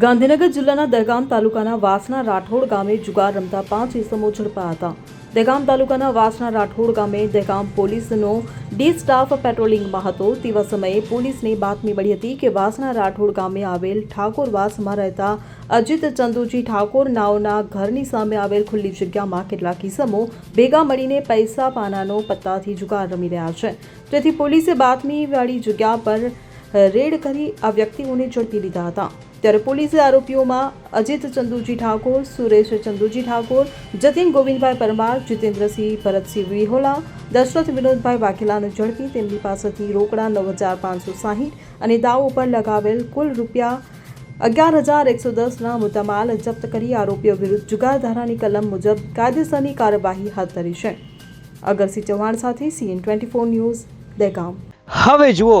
ગાંધીનગર જિલ્લાના દહેગામ તાલુકાના વાસના રાઠોડ ગામે જુગાર રમતા પાંચ ઇસમો ઝડપાયા હતા. દહેગામ તાલુકાના વાસણા રાઠોડ ગામે દહેગામ પોલીસનો ડી સ્ટાફ પેટ્રોલિંગમાં હતો. તેવા સમયે પોલીસને બાતમી મળી હતી કે વાસણા રાઠોડ ગામે આવેલ ઠાકોર વાસમાં રહેતા અજીત ચંદુજી ઠાકોર નાવના ઘરની સામે આવેલ ખુલ્લી જગ્યામાં કેટલાક ઇસમો ભેગા મળીને પૈસા પાનાનો પત્તાથી જુગાર રમી રહ્યા છે. તેથી પોલીસે બાતમીવાળી જગ્યા પર રેડ કરી આ વ્યક્તિઓને ઝડપી લીધા હતા. ત્યારે પોલીસે આરોપીઓમાં અજીત ચંદુજી ઠાકોર, સુરેશ ચંદુજી ઠાકોર, જતીન ગોવિંદભાઈ પરમાર, જીતેન્દ્રસિંહ ભરતસિંહ વિહોલા, દશરથ વિનોદભાઈ વાઘેલાને ઝડપી તેમની પાસેથી રોકડા નવ હજાર પાંચસો સાહીઠ અને દાવ ઉપર લગાવેલ કુલ રૂપિયા અગિયાર હજાર એકસો દસના મુદ્દામાલ જપ્ત કરી આરોપીઓ વિરુદ્ધ જુગાર ધારાની કલમ મુજબ કાયદેસરની કાર્યવાહી હાથ ધરી છે. અગરસિંહ ચૌહાણ સાથે CN twenty four news, Dehgam. હવે જુઓ